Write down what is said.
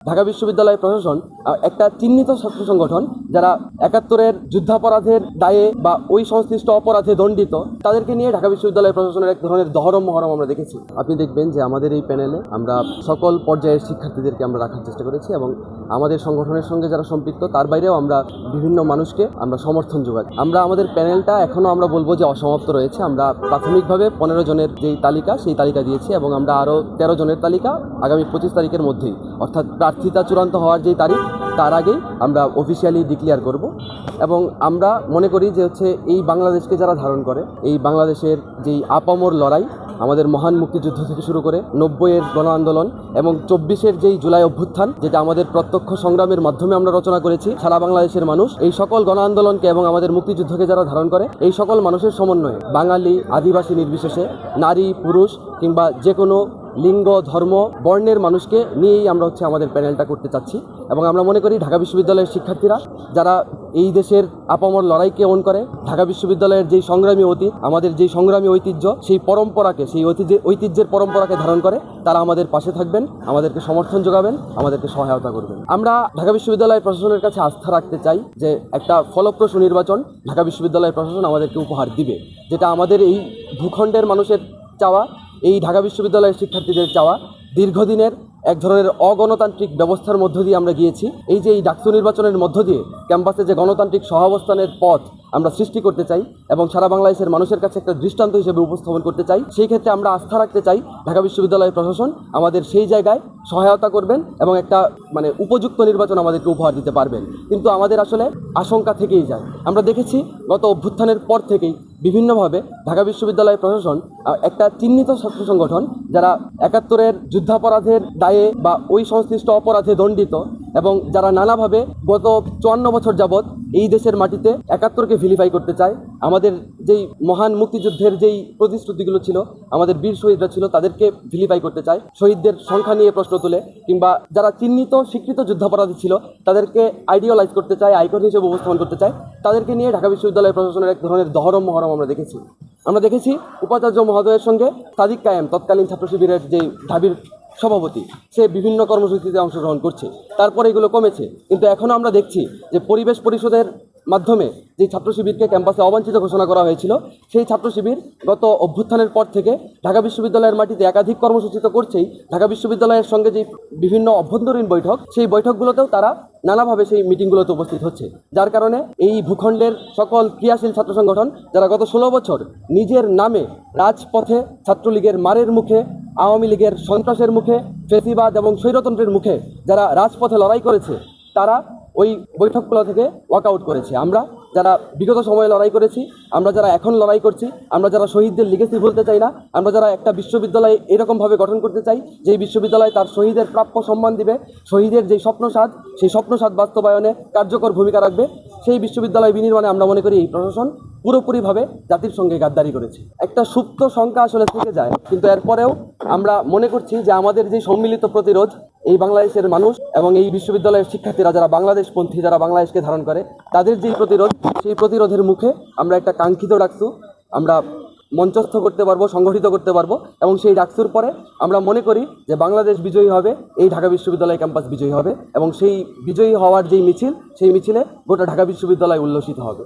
ঢাকা বিশ্ববিদ্যালয় প্রশাসন একটা চিহ্নিত ছাত্র সংগঠন যারা একাত্তরের যুদ্ধাপরাধের দায়ে বা ওই সংশ্লিষ্ট অপরাধে দণ্ডিত, তাদেরকে নিয়ে ঢাকা বিশ্ববিদ্যালয় প্রশাসনের এক ধরনের দহরম মহরম আমরা দেখেছি। আপনি দেখবেন যে আমাদের এই প্যানেলে আমরা সকল পর্যায়ের শিক্ষার্থীদেরকে আমরা রাখার চেষ্টা করেছি এবং আমাদের সংগঠনের সঙ্গে যারা সম্পৃক্ত, তার বাইরেও আমরা বিভিন্ন মানুষকে আমরা সমর্থন যোগাই। আমরা আমাদের প্যানেলটা এখনও আমরা বলব যে অসমাপ্ত রয়েছে। আমরা প্রাথমিকভাবে পনেরো জনের যেই তালিকা, সেই তালিকা দিয়েছি এবং আমরা আরও তেরো জনের তালিকা আগামী পঁচিশ তারিখের মধ্যেই, অর্থাৎ প্রার্থিতা চূড়ান্ত হওয়ার যেই তারিখ তার আগেই আমরা অফিসিয়ালি ডিক্লেয়ার করব। এবং আমরা মনে করি যে হচ্ছে এই বাংলাদেশকে যারা ধারণ করে, এই বাংলাদেশের যেই আপামর লড়াই, আমাদের মহান মুক্তিযুদ্ধ থেকে শুরু করে নব্বইয়ের গণ আন্দোলন এবং চব্বিশের যেই জুলাই অভ্যুত্থান, যেটা আমাদের প্রত্যক্ষ সংগ্রামের মাধ্যমে আমরা রচনা করেছি, সারা বাংলাদেশের মানুষ, এই সকল গণ আন্দোলনকে এবং আমাদের মুক্তিযুদ্ধকে যারা ধারণ করে, এই সকল মানুষের সমন্বয়ে, বাঙালি আদিবাসী নির্বিশেষে, নারী, পুরুষ কিংবা যে কোনো লিঙ্গ, ধর্ম, বর্ণের মানুষকে নিয়েই আমরা হচ্ছে আমাদের প্যানেলটা করতে চাচ্ছি। এবং আমরা মনে করি ঢাকা বিশ্ববিদ্যালয়ের শিক্ষার্থীরা, যারা এই দেশের আপামর লড়াইকে অন করে, ঢাকা বিশ্ববিদ্যালয়ের যেই সংগ্রামী অতীত, আমাদের যেই সংগ্রামী ঐতিহ্য, সেই পরম্পরাকে, সেই ঐতিহ্য, ঐতিহ্যের পরম্পরাকে ধারণ করে, তারা আমাদের পাশে থাকবেন, আমাদেরকে সমর্থন যোগাবেন, আমাদেরকে সহায়তা করবেন। আমরা ঢাকা বিশ্ববিদ্যালয় প্রশাসনের কাছে আস্থা রাখতে চাই যে একটা ফলপ্রসূ নির্বাচন ঢাকা বিশ্ববিদ্যালয় প্রশাসন আমাদেরকে উপহার দিবে, যেটা আমাদের এই ভূখণ্ডের মানুষের চাওয়া এই ঢাকা বিশ্ববিদ্যালয়ের শিক্ষার্থীদের চাওয়া দীর্ঘদিনের এক ধরনের অগণতান্ত্রিক ব্যবস্থার মধ্য দিয়ে আমরা গিয়েছি। এই যে এই ডাকসু নির্বাচনের মধ্য দিয়ে ক্যাম্পাসে যে গণতান্ত্রিক সহাবস্থানের পথ আমরা সৃষ্টি করতে চাই এবং সারা বাংলাদেশের মানুষের কাছে একটা দৃষ্টান্ত হিসেবে উপস্থাপন করতে চাই, সেই ক্ষেত্রে আমরা আস্থা রাখতে চাই ঢাকা বিশ্ববিদ্যালয় প্রশাসন আমাদের সেই জায়গায় সহায়তা করবেন এবং একটা মানে উপযুক্ত নির্বাচন আমাদেরকে উপহার দিতে পারবেন। কিন্তু আমাদের আসলে আশঙ্কা থেকেই যায়। আমরা দেখেছি গত অভ্যুত্থানের পর থেকেই বিভিন্নভাবে ঢাকা বিশ্ববিদ্যালয় প্রশাসন একটা চিহ্নিত ছাত্র সংগঠন যারা একাত্তরের যুদ্ধাপরাধের দায়ে বা ওই সংশ্লিষ্ট অপরাধে দণ্ডিত এবং যারা নানাভাবে গত চুয়ান্ন বছর যাবৎ এই দেশের মাটিতে একাত্তরকে ভিলিফাই করতে চায়, আমাদের যেই মহান মুক্তিযুদ্ধের যেই প্রতিশ্রুতিগুলো ছিল, আমাদের বীর শহীদরা ছিল, তাদেরকে ভিলিফাই করতে চায়। শহীদদের সংখ্যা নিয়ে প্রশ্ন তুলে, কিংবা যারা চিহ্নিত, স্বীকৃত যুদ্ধাপরাধী ছিল, তাদেরকে আইডিয়ালাইজ করতে চায় আইকন হিসেবে উপস্থাপন করতে চায়, তাদেরকে নিয়ে ঢাকা বিশ্ববিদ্যালয় প্রশাসনের এক ধরনের দহরম মহরম আমরা দেখেছি। আমরা দেখেছি উপাচার্য মহোদয়ের সঙ্গে সাদিক কায়েম, তৎকালীন ছাত্র শিবিরের যে ঢাবির সভাপতি, সে বিভিন্ন কর্মসূচিতে অংশগ্রহণ করছে। তারপরে এগুলো কমেছে। কিন্তু এখনও আমরা দেখছি যে পরিবেশ পরিষদের মাধ্যমে যে ছাত্র শিবিরকে ক্যাম্পাসে অবাঞ্ছিত ঘোষণা করা হয়েছিল, সেই ছাত্র শিবির গত অভ্যুত্থানের পর থেকে ঢাকা বিশ্ববিদ্যালয়ের মাটিতে একাধিক কর্মসূচি তো করছেই ঢাকা বিশ্ববিদ্যালয়ের সঙ্গে যে বিভিন্ন অভ্যন্তরীণ বৈঠক, সেই বৈঠকগুলোতেও তারা নানাভাবে সেই মিটিংগুলোতে উপস্থিত হচ্ছে। যার কারণে এই ভূখণ্ডের সকল ক্রিয়াশীল ছাত্র সংগঠন, যারা গত ষোলো বছর নিজের নামে রাজপথে ছাত্রলীগের মারের মুখে, আওয়ামী লীগের সন্ত্রাসের মুখে, ফেসিবাদ এবং স্বৈরতন্ত্রের মুখে যারা রাজপথে লড়াই করেছে, তারা ওই বৈঠকগুলো থেকে ওয়াকআউট করেছে। আমরা যারা বিগত সময়ে লড়াই করেছি, আমরা যারা এখন লড়াই করছি, আমরা যারা শহীদদের লিগেসি ভুলতে চাই না, আমরা যারা একটা বিশ্ববিদ্যালয় এরকমভাবে গঠন করতে চাই, যেই বিশ্ববিদ্যালয় তার শহীদের প্রাপ্য সম্মান দিবে, শহীদের যেই স্বপ্নসাদ, সেই স্বপ্নসাদ বাস্তবায়নে কার্যকর ভূমিকা রাখবে, সেই বিশ্ববিদ্যালয় বিনির্মাণে আমরা মনে করি এই প্রশাসন পুরোপুরিভাবে জাতির সঙ্গে গাদ্দারি করেছে। একটা সুপ্ত শঙ্কা আসলে থেকে যায়, কিন্তু এরপরেও আমরা মনে করছি যে আমাদের যে সম্মিলিত প্রতিরোধ এই বাংলাদেশের মানুষ এবং এই বিশ্ববিদ্যালয়ের শিক্ষার্থীরা যারা বাংলাদেশপন্থী, যারা বাংলাদেশকে ধারণ করে, তাদের যেই প্রতিরোধ, সেই প্রতিরোধের মুখে আমরা একটা কাঙ্ক্ষিত ডাকসু আমরা মঞ্চস্থ করতে পারব, সংগঠিত করতে পারব এবং সেই ডাকসুর পরে আমরা মনে করি যে বাংলাদেশ বিজয়ী হবে, এই ঢাকা বিশ্ববিদ্যালয় ক্যাম্পাস বিজয়ী হবে এবং সেই বিজয়ী হওয়ার যেই মিছিল, সেই মিছিলে গোটা ঢাকা বিশ্ববিদ্যালয় উল্লসিত হবে।